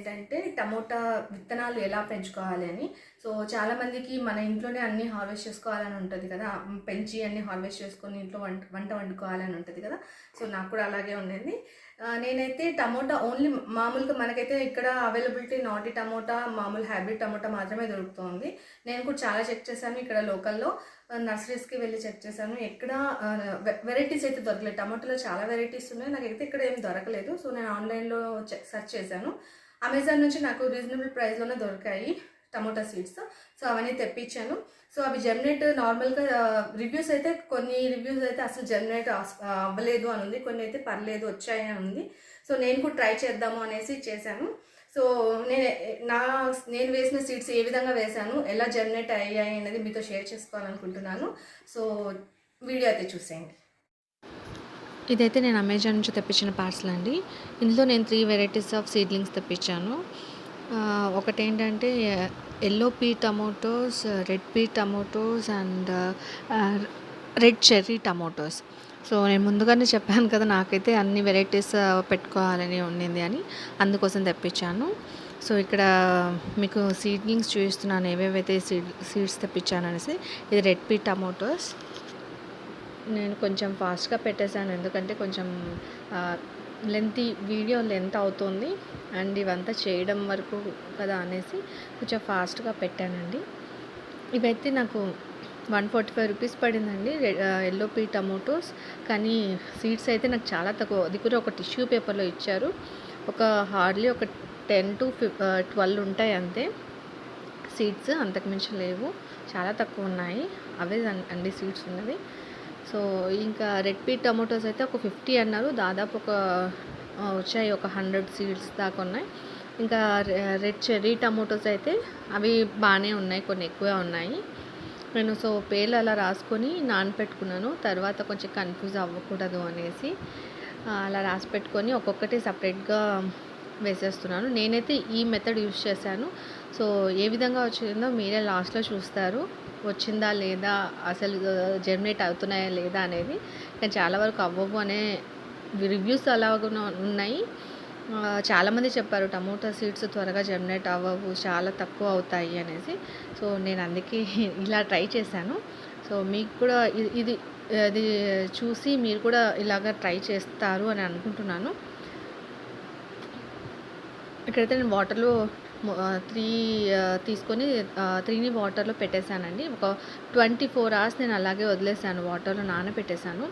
ఏంటంటే టమోటా విత్తనాలు ఎలా పెంచుకోవాలి అని. సో చాలామందికి మన ఇంట్లోనే అన్ని హార్వెస్ట్ చేసుకోవాలని ఉంటుంది కదా. పెంచి అన్ని హార్వెస్ట్ చేసుకొని ఇంట్లో వంట వంట వండుకోవాలని ఉంటుంది కదా. సో నాకు కూడా అలాగే ఉండేది. నేనైతే టమోటా ఓన్లీ మామూలుగా మనకైతే ఇక్కడ అవైలబిలిటీ నాటి టమోటా మామూలు హైబ్రిడ్ టమోటా మాత్రమే దొరుకుతుంది. నేను కూడా చాలా చెక్ చేశాను ఇక్కడ లోకల్లో. నర్సరీస్కి వెళ్ళి చెక్ చేశాను. ఎక్కడ వెరైటీస్ అయితే దొరకలేదు. టమాటోలో చాలా వెరైటీస్ ఉన్నాయి. నాకైతే ఇక్కడ ఏం దొరకలేదు. సో నేను ఆన్లైన్లో సెర్చ్ చేశాను. అమెజాన్ నుంచి నాకు రీజనబుల్ ప్రైస్లోనే దొరికాయి టమోటా సీడ్స్ సో అవన్నీ తెప్పించాను. సో అవి జర్మినేట్ నార్మల్గా రివ్యూస్ అయితే కొన్ని రివ్యూస్ అయితే అసలు జర్మినేట్ అవ్వలేదు అని ఉంది. కొన్ని అయితే పర్లేదు వచ్చాయి అని ఉంది. సో నేను కూడా ట్రై చేద్దాము అనేసి చేశాను. సో నేను నా నేను వేసిన సీడ్స్ ఏ విధంగా వేశాను ఎలా జర్మినేట్ అయ్యాయి అనేది మీతో షేర్ చేసుకోవాలనుకుంటున్నాను. సో వీడియో అయితే చూసేయండి. ఇదైతే నేను అమెజాన్ నుంచి తెప్పించిన పార్సల్ అండి. ఇందులో నేను త్రీ వెరైటీస్ ఆఫ్ సీడ్లింగ్స్ తెప్పించాను. ఒకటేంటంటే ఒకటి ఏంటంటే yellow pear tomatoes red pear tomatoes and red cherry tomatoes so నేను ముందుగానే చెప్పాను కదా నాకైతే అన్ని వెరైటీస్ పెట్టుకోవాలని ఉండింది అని అందుకోసం తెప్పించాను. సో ఇక్కడ మీకు సీడ్లింగ్స్ చూపిస్తున్నాను ఏవేవైతే సీడ్ సీడ్స్ తెప్పించాను అనేసి ఇది రెడ్ పీ టమోటోస్ నేను కొంచెం ఫాస్ట్గా పెట్టేశాను. ఎందుకంటే కొంచెం లెంత్ వీడియో లెంత్ అవుతుంది. అండ్ ఇవంతా చేయడం వరకు కదా అనేసి కొంచెం ఫాస్ట్గా పెట్టానండి. ఇవైతే నాకు వన్ ఫార్టీ ఫైవ్ రూపీస్ పడిందండి. Yellow pear tomatoes. కానీ సీడ్స్ అయితే నాకు చాలా తక్కువ అది కూడా ఒక టిష్యూ పేపర్లో ఇచ్చారు. ఒక హార్డ్లీ ఒక టెన్ టు ఫిఫ్ ట్వెల్వ్ ఉంటాయి అంతే. సీడ్స్ అంతకుమించి లేవు. చాలా తక్కువ ఉన్నాయి. అవే అండి సీడ్స్ ఉన్నది సో ఇంకా రెడ్ పీ టమాటోస్ అయితే ఒక ఫిఫ్టీ అన్నారు. దాదాపు ఒక వచ్చాయి ఒక హండ్రెడ్ సీడ్స్ దాకా ఉన్నాయి. ఇంకా రెడ్ చెర్రీ టమాటోస్ అయితే అవి బాగానే ఉన్నాయి కొన్ని ఎక్కువే ఉన్నాయి. నేను సో పేర్లు అలా రాసుకొని నానపెట్టుకున్నాను తర్వాత కొంచెం కన్ఫ్యూజ్ అవ్వకూడదు అనేసి అలా రాసి పెట్టుకొని ఒక్కొక్కటి సపరేట్గా వేసేస్తున్నాను. నేనైతే ఈ మెథడ్ యూస్ చేశాను. సో ఏ విధంగా వచ్చిందో మీరే లాస్ట్లో చూస్తారు. వచ్చిందా లేదా? అసలు జర్మినేట్ అవుతున్నాయా లేదా అనేది కానీ చాలా వరకు అవ్వవు అనే రివ్యూస్ అలాగ ఉన్నాయి. చాలామంది చెప్పారు టమోటా సీడ్స్ త్వరగా జర్మినేట్ అవ్వవు చాలా తక్కువ అవుతాయి అనేసి. సో నేను అందుకే ఇలా ట్రై చేశాను. సో మీకు కూడా ఇది ఇది అది చూసి మీరు కూడా ఇలాగ ట్రై చేస్తారు అని అనుకుంటున్నాను. ఇక్కడైతే నేను వాటర్లో త్రీ తీసుకొని త్రీని వాటర్లో పెట్టేశానండి. ఒక ట్వంటీ ఫోర్ అవర్స్ నేను అలాగే వదిలేసాను వాటర్లో నానబెట్టేశాను.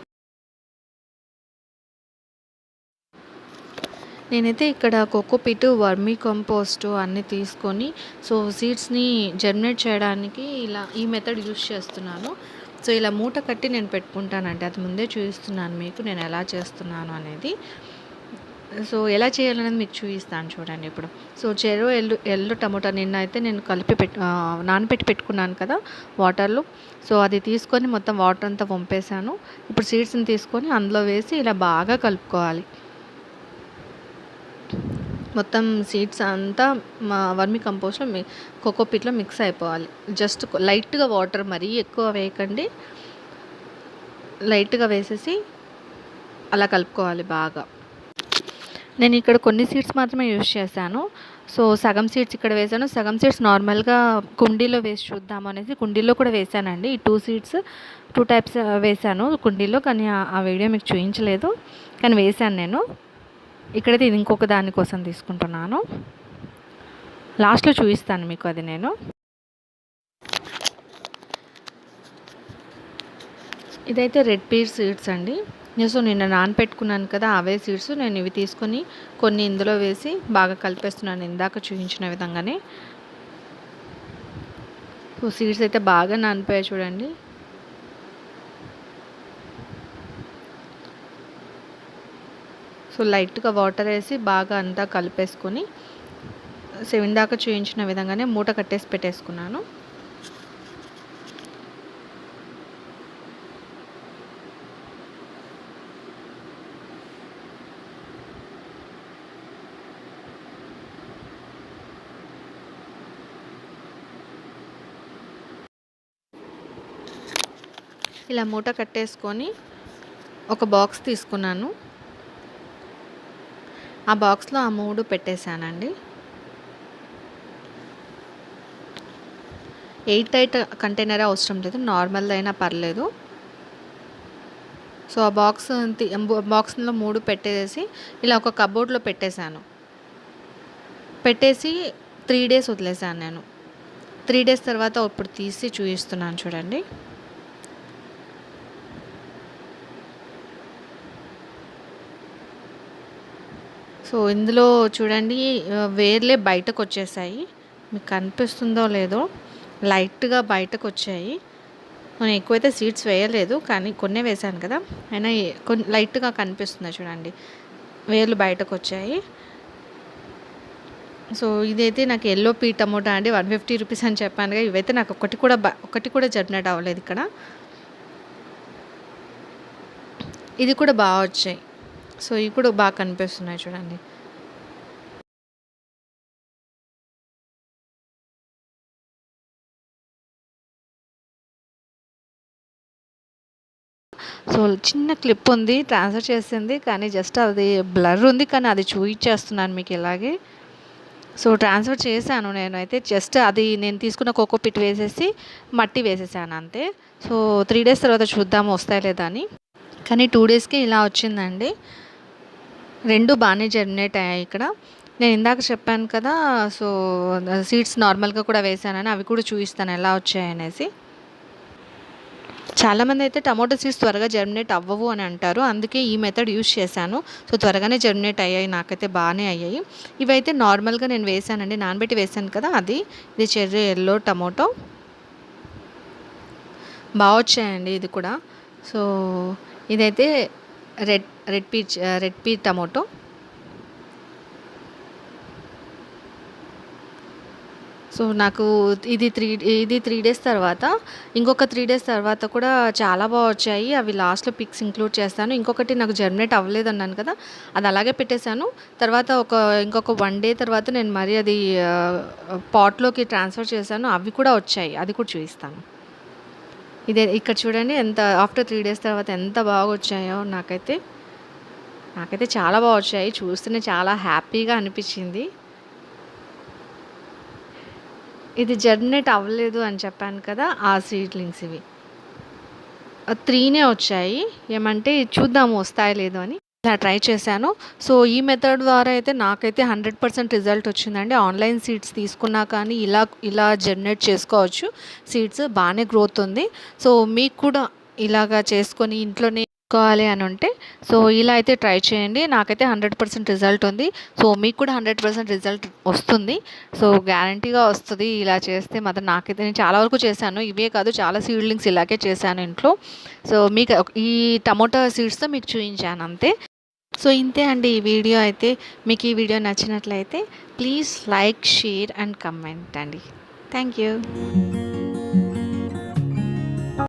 నేనైతే ఇక్కడ కోకోపీట్ వర్మీ కంపోస్ట్ అన్నీ తీసుకొని సో సీడ్స్ని జర్మినేట్ చేయడానికి ఇలా ఈ మెథడ్ యూజ్ చేస్తున్నాను. సో ఇలా మూట కట్టి నేను పెట్టుకుంటానండి. అది ముందే చూపిస్తున్నాను మీకు నేను ఎలా చేస్తున్నాను అనేది. సో ఎలా చేయాలనేది మీకు చూపిస్తాను చూడండి ఇప్పుడు. సో చెరు ఎల్లు ఎల్లు టమోటా నిన్న అయితే నేను కలిపి పెట్టు నానబెట్టి పెట్టుకున్నాను కదా వాటర్లో. సో అది తీసుకొని మొత్తం వాటర్ అంతా పంపేశాను ఇప్పుడు సీడ్స్ని తీసుకొని అందులో వేసి ఇలా బాగా కలుపుకోవాలి. మొత్తం సీడ్స్ అంతా మా వర్మి కంపోస్ట్లో మీ కోకోపీట్లో మిక్స్ అయిపోవాలి. జస్ట్ లైట్గా వాటర్ మరీ ఎక్కువ వేయకండి. లైట్గా వేసేసి అలా కలుపుకోవాలి బాగా. నేను ఇక్కడ కొన్ని సీడ్స్ మాత్రమే యూజ్ చేశాను. సో సగం సీడ్స్ ఇక్కడ వేసాను సగం సీడ్స్ నార్మల్గా కుండీలో వేసి చూద్దాం అనేసి కుండీలో కూడా వేసానండి ఈ టూ సీడ్స్ టూ టైప్స్ వేసాను కుండీలో కానీ ఆ- వీడియో మీకు చూపించలేదు కానీ వేసాను నేను. ఇక్కడైతే ఇది ఇంకొక దానికోసం తీసుకుంటున్నాను. లాస్ట్లో చూపిస్తాను మీకు అది నేను. ఇదైతే రెడ్ పీర్ సీడ్స్ అండి. సో నిన్న నానపెట్టుకున్నాను కదా అవే సీడ్స్ నేను ఇవి తీసుకొని కొన్ని ఇందులో వేసి బాగా కలిపేస్తున్నాను. ఇందాక చూపించిన విధంగానే. సో సీడ్స్ అయితే బాగా నానిపోయాయి చూడండి. సో లైట్గా వాటర్ వేసి బాగా అంతా కలిపేసుకొని సో ఇందాక చూపించిన విధంగానే మూట కట్టేసి పెట్టేసుకున్నాను. ఇలా మూట కట్టేసుకొని ఒక బాక్స్ తీసుకున్నాను. ఆ బాక్స్లో ఆ మూడు పెట్టేశానండి. ఎయిట్ టైట్ కంటైనర్ అవసరం లేదు నార్మల్ అయినా పర్లేదు. సో ఆ బాక్స్ బాక్స్లో మూడు పెట్టేసి ఇలా ఒక కబోర్డ్లో పెట్టేశాను. పెట్టేసి త్రీ డేస్ వదిలేశాను నేను. త్రీ డేస్ తర్వాత ఇప్పుడు తీసి చూపిస్తున్నాను చూడండి. సో ఇందులో చూడండి వేర్లే బయటకు వచ్చేసాయి మీకు కనిపిస్తుందో లేదో లైట్గా బయటకు వచ్చాయి నేను ఎక్కువైతే సీడ్స్ వేయలేదు కానీ కొన్నే వేశాను కదా. అయినా కొన్ని లైట్గా కనిపిస్తుంది చూడండి. వేర్లు బయటకు వచ్చాయి సో ఇదైతే నాకు ఎల్లో పీ టమోటా అండి వన్ ఫిఫ్టీ రూపీస్ అని చెప్పాను కదా. ఇవైతే నాకు ఒకటి కూడా ఒకటి కూడా జర్నేట్ అవ్వలేదు ఇక్కడ. ఇది కూడా బాగా వచ్చాయి. సో ఇవి కూడా బాగా కనిపిస్తున్నాయి చూడండి. సో చిన్న క్లిప్ ఉంది ట్రాన్స్ఫర్ చేసింది కానీ జస్ట్ అది బ్లర్ ఉంది కానీ అది చూపించేస్తున్నాను మీకు ఇలాగే. సో ట్రాన్స్ఫర్ చేశాను నేను అయితే జస్ట్ అది నేను తీసుకున్న కోకో పిట్ వేసేసి మట్టి వేసేసాను అంతే. సో త్రీ డేస్ తర్వాత చూద్దాము వస్తాయి లేదా అని. కానీ టూ డేస్కి ఇలా వచ్చిందండి. రెండు బాగానే జర్మినేట్ అయ్యాయి ఇక్కడ. నేను ఇందాక చెప్పాను కదా సో సీడ్స్ నార్మల్గా కూడా వేసానని అవి కూడా చూపిస్తాను ఎలా వచ్చాయనేసి చాలామంది అయితే టమాటో సీడ్స్ త్వరగా జర్మినేట్ అవ్వవు అని అంటారు. అందుకే ఈ మెథడ్ యూస్ చేశాను. సో త్వరగానే జర్మినేట్ అయ్యాయి. నాకైతే బాగానే అయ్యాయి. ఇవైతే నార్మల్గా నేను వేసానండి. నానబెట్టి వేసాను కదా అది. ఇది చెర్రీ ఎల్లో టమాటో. బాగా వచ్చాయండి ఇది కూడా. సో ఇదైతే red red peach red pear tomato. So నాకు ఇది త్రీ ఇది త్రీ డేస్ తర్వాత ఇంకొక త్రీ డేస్ తర్వాత కూడా చాలా బాగా వచ్చాయి. అవి లాస్ట్లో పిక్స్ ఇంక్లూడ్ చేస్తాను. ఇంకొకటి నాకు జర్మినేట్ అవ్వలేదు అన్నాను కదా అది అలాగే పెట్టేశాను. తర్వాత ఒక ఇంకొక వన్ డే తర్వాత నేను మరి అది పాట్లోకి ట్రాన్స్ఫర్ చేశాను. అవి కూడా వచ్చాయి. అది కూడా చూపిస్తాను. ఇదే ఇక్కడ చూడండి ఎంత ఆఫ్టర్ త్రీ డేస్ తర్వాత ఎంత బాగా వచ్చాయో నాకైతే. నాకైతే చాలా బాగా వచ్చాయి. చూస్తేనే చాలా హ్యాపీగా అనిపించింది. ఇది జర్మినేట్ అవ్వలేదు అని చెప్పాను కదా ఆ సీడ్లింగ్స్ ఇవి. త్రీనే వచ్చాయి. ఏమంటే చూద్దాము వస్తాయి లేదు అని ఇలా ట్రై చేశాను. సో ఈ మెథడ్ ద్వారా అయితే నాకైతే హండ్రెడ్ పర్సెంట్ రిజల్ట్ వచ్చిందండి. ఆన్లైన్ సీడ్స్ తీసుకున్నా కానీ ఇలా ఇలా జనరేట్ చేసుకోవచ్చు. సీడ్స్ బాగానే గ్రోత్ ఉంది. సో మీకు కూడా ఇలాగా చేసుకొని ఇంట్లోనే చేసుకోవాలి అని ఉంటే సో ఇలా అయితే ట్రై చేయండి. నాకైతే హండ్రెడ్ పర్సెంట్ రిజల్ట్ ఉంది. సో మీకు కూడా హండ్రెడ్ పర్సెంట్ రిజల్ట్ వస్తుంది. సో గ్యారంటీగా వస్తుంది ఇలా చేస్తే మాత్రం నాకైతే నేను చాలా వరకు చేశాను. ఇవే కాదు చాలా సీడ్లింగ్స్ ఇలాగే చేశాను ఇంట్లో. సో మీకు ఈ టమోటా సీడ్స్తో మీకు చూపించాను అంతే. సో ఇంతే అండి ఈ వీడియో అయితే. మీకు ఈ వీడియో నచ్చినట్లయితే please like share and comment అండి. Thank you.